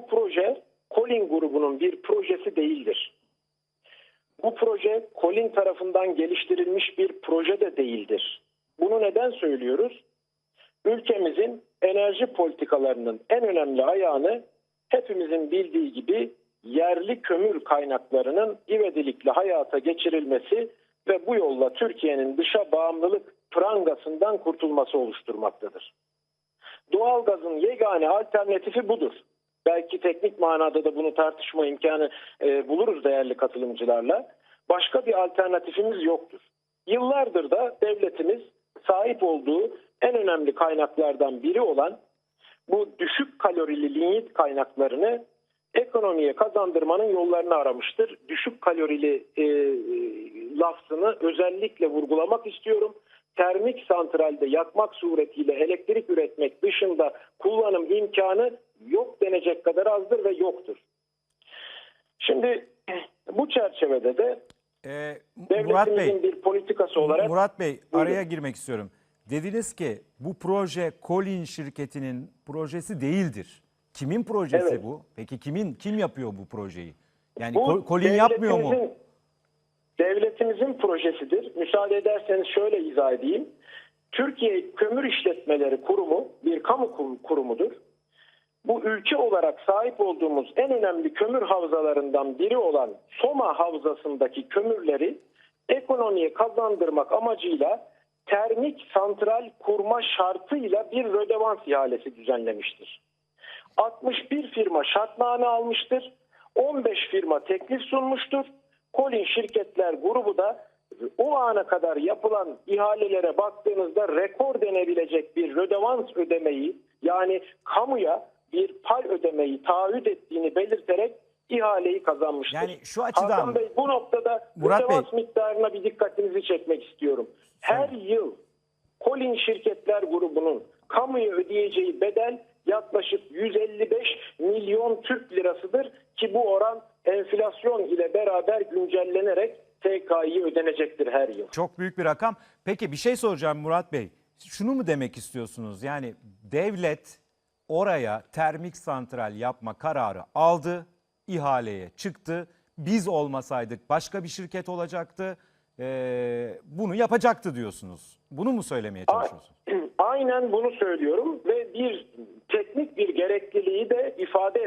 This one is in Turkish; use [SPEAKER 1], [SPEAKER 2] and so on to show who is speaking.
[SPEAKER 1] bu proje Colin grubunun bir projesi değildir. Bu proje Colin tarafından geliştirilmiş bir proje de değildir. Bunu neden söylüyoruz? Ülkemizin enerji politikalarının en önemli ayağını hepimizin bildiği gibi yerli kömür kaynaklarının ivedilikle hayata geçirilmesi ve bu yolla Türkiye'nin dışa bağımlılık prangasından kurtulması oluşturmaktadır. Doğalgazın yegane alternatifi budur. Belki teknik manada da bunu tartışma imkanı e, buluruz değerli katılımcılarla. Başka bir alternatifimiz yoktur. Yıllardır da devletimiz sahip olduğu en önemli kaynaklardan biri olan bu düşük kalorili linyit kaynaklarını ekonomiye kazandırmanın yollarını aramıştır. Düşük kalorili e, lafzını özellikle vurgulamak istiyorum. Termik santralde yakmak suretiyle elektrik üretmek dışında kullanım imkanı yok denecek kadar azdır ve yoktur. Şimdi bu çerçevede de
[SPEAKER 2] Ee, Murat Bey,
[SPEAKER 1] bir politikası olarak
[SPEAKER 2] Murat Bey
[SPEAKER 1] Buyurun.
[SPEAKER 2] araya girmek istiyorum. Dediniz ki bu proje Colin şirketinin projesi değildir. Kimin projesi
[SPEAKER 1] Evet.
[SPEAKER 2] bu? Peki kimin kim yapıyor bu projeyi? Yani
[SPEAKER 1] Bu
[SPEAKER 2] Col- Colin yapmıyor mu?
[SPEAKER 1] devletimizin- projesidir. Müsaade ederseniz şöyle izah edeyim. Türkiye Kömür İşletmeleri Kurumu bir kamu kurumudur. Bu ülke olarak sahip olduğumuz en önemli kömür havzalarından biri olan Soma Havzası'ndaki kömürleri ekonomiye kazandırmak amacıyla termik santral kurma şartıyla bir rödevans ihalesi düzenlemiştir. 61 firma şartname almıştır. 15 firma teklif sunmuştur. Colin Şirketler grubu da o ana kadar yapılan ihalelere baktığınızda rekor denebilecek bir rödevans ödemeyi yani kamuya bir pay ödemeyi taahhüt ettiğini belirterek ihaleyi kazanmıştır.
[SPEAKER 2] Yani şu açıdan-
[SPEAKER 1] Hakan Bey bu noktada
[SPEAKER 2] Murat
[SPEAKER 1] rödevans miktarına bir dikkatinizi çekmek istiyorum. Her yıl Colin Şirketler grubunun kamuya ödeyeceği bedel yaklaşık 155 milyon Türk lirasıdır ki bu oran enflasyon ile beraber güncellenerek TKİ ödenecektir her yıl.
[SPEAKER 2] Çok büyük bir rakam. Peki bir şey soracağım Murat Bey. Şunu mu demek istiyorsunuz? Yani devlet oraya termik santral yapma kararı aldı, ihaleye çıktı. Biz olmasaydık başka bir şirket olacaktı. Ee, bunu yapacaktı diyorsunuz. Bunu mu söylemeye çalışıyorsunuz?
[SPEAKER 1] Aynen bunu söylüyorum ve bir teknik bir gerekliliği de ifade